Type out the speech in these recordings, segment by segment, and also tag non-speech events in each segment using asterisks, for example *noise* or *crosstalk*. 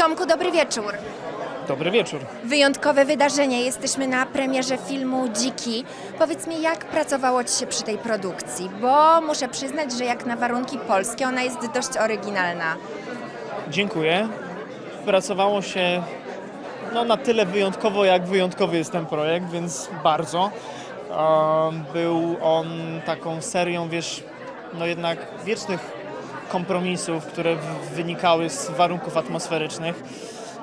Tomku, dobry wieczór. Dobry wieczór. Wyjątkowe wydarzenie. Jesteśmy na premierze filmu Dziki. Powiedz mi, jak pracowało Ci się przy tej produkcji? Bo muszę przyznać, że jak na warunki polskie, ona jest dość oryginalna. Dziękuję. Pracowało się no, na tyle wyjątkowo, jak wyjątkowy jest ten projekt, więc bardzo. Um, Był on taką serią, wiesz, no jednak wiecznych kompromisów, które wynikały z warunków atmosferycznych.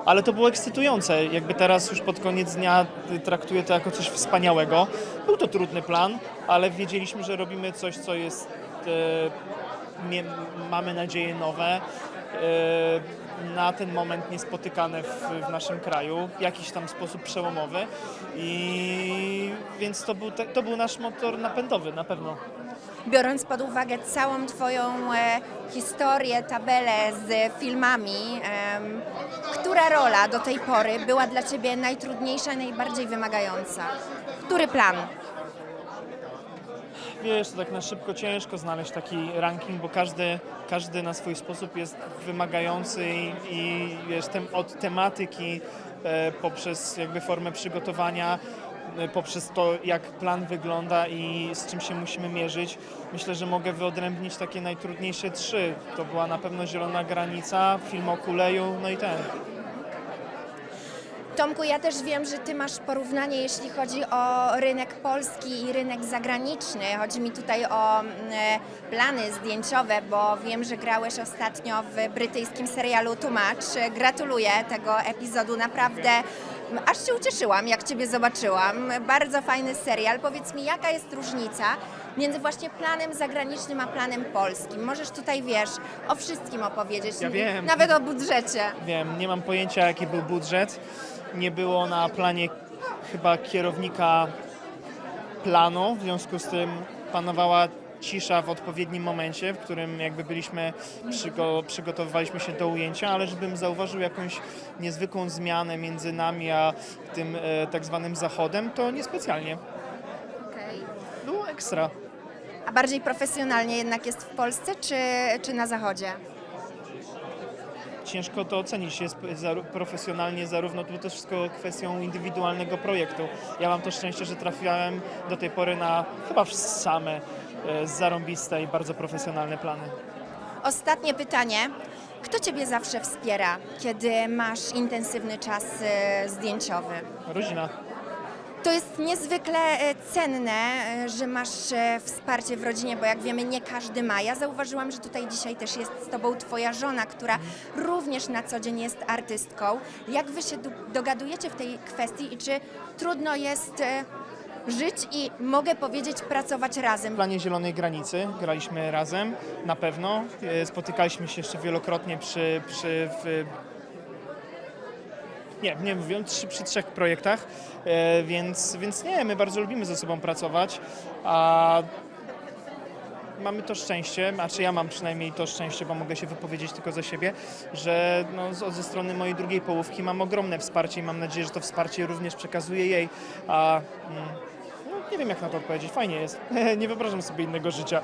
Ale to było ekscytujące. Jakby teraz już pod koniec dnia y, traktuję to jako coś wspaniałego. Był to trudny plan, ale wiedzieliśmy, że robimy coś, co jest, e, mamy nadzieję, nowe. e, Na ten moment niespotykane w, w naszym kraju, w jakiś tam sposób przełomowy. I więc to był, te, to był nasz motor napędowy na pewno. Biorąc pod uwagę całą Twoją e, historię, tabelę z filmami, która rola do tej pory była dla Ciebie najtrudniejsza, najbardziej wymagająca? Który plan? Wiesz, to tak na szybko ciężko znaleźć taki ranking, bo każdy, każdy na swój sposób jest wymagający i, i wiesz, tem, od tematyki e, poprzez jakby formę przygotowania, poprzez to, jak plan wygląda i z czym się musimy mierzyć. Myślę, że mogę wyodrębnić takie najtrudniejsze trzy. To była na pewno Zielona Granica, film o Kuleju, no i ten. Tomku, ja też wiem, że Ty masz porównanie, jeśli chodzi o rynek polski i rynek zagraniczny. Chodzi mi tutaj o mm, e, plany zdjęciowe, bo wiem, że grałeś ostatnio w brytyjskim serialu Tłumacz. Gratuluję tego epizodu, naprawdę aż się ucieszyłam, jak Ciebie zobaczyłam. Bardzo fajny serial. Powiedz mi, jaka jest różnica między właśnie planem zagranicznym a planem polskim? Możesz tutaj, wiesz, o wszystkim opowiedzieć, Ja wiem. nawet o budżecie. Wiem, nie mam pojęcia jaki był budżet. Nie było na planie chyba kierownika planu, w związku z tym panowała cisza w odpowiednim momencie, w którym jakby byliśmy, przygo, przygotowywaliśmy się do ujęcia, ale żebym zauważył jakąś niezwykłą zmianę między nami a tym e, tak zwanym zachodem, to niespecjalnie. Okej. Było ekstra. A bardziej profesjonalnie jednak jest w Polsce czy, czy na Zachodzie? ciężko to ocenić jest zaru- profesjonalnie, zarówno to też wszystko kwestią indywidualnego projektu. Ja mam to szczęście, że trafiałem do tej pory na chyba same zarąbiste i bardzo profesjonalne plany. Ostatnie pytanie. Kto Ciebie zawsze wspiera, kiedy masz intensywny czas e, zdjęciowy? Rodzina. To jest niezwykle e, cenne, e, że masz e, wsparcie w rodzinie, bo jak wiemy, nie każdy ma. Ja zauważyłam, że tutaj dzisiaj też jest z Tobą Twoja żona, która również na co dzień jest artystką. Jak Wy się do- dogadujecie w tej kwestii i czy trudno jest e, żyć i mogę powiedzieć pracować razem? W planie Zielonej Granicy graliśmy razem, na pewno. E, Spotykaliśmy się jeszcze wielokrotnie przy, przy w, nie, nie mówię, trzy, przy trzech projektach, e, więc, więc nie, my bardzo lubimy ze sobą pracować, a mamy to szczęście, znaczy ja mam przynajmniej to szczęście, bo mogę się wypowiedzieć tylko za siebie, że no, ze strony mojej drugiej połówki mam ogromne wsparcie i mam nadzieję, że to wsparcie również przekazuję jej, a mm, nie wiem jak na to odpowiedzieć, fajnie jest, *laughs* nie wyobrażam sobie innego życia.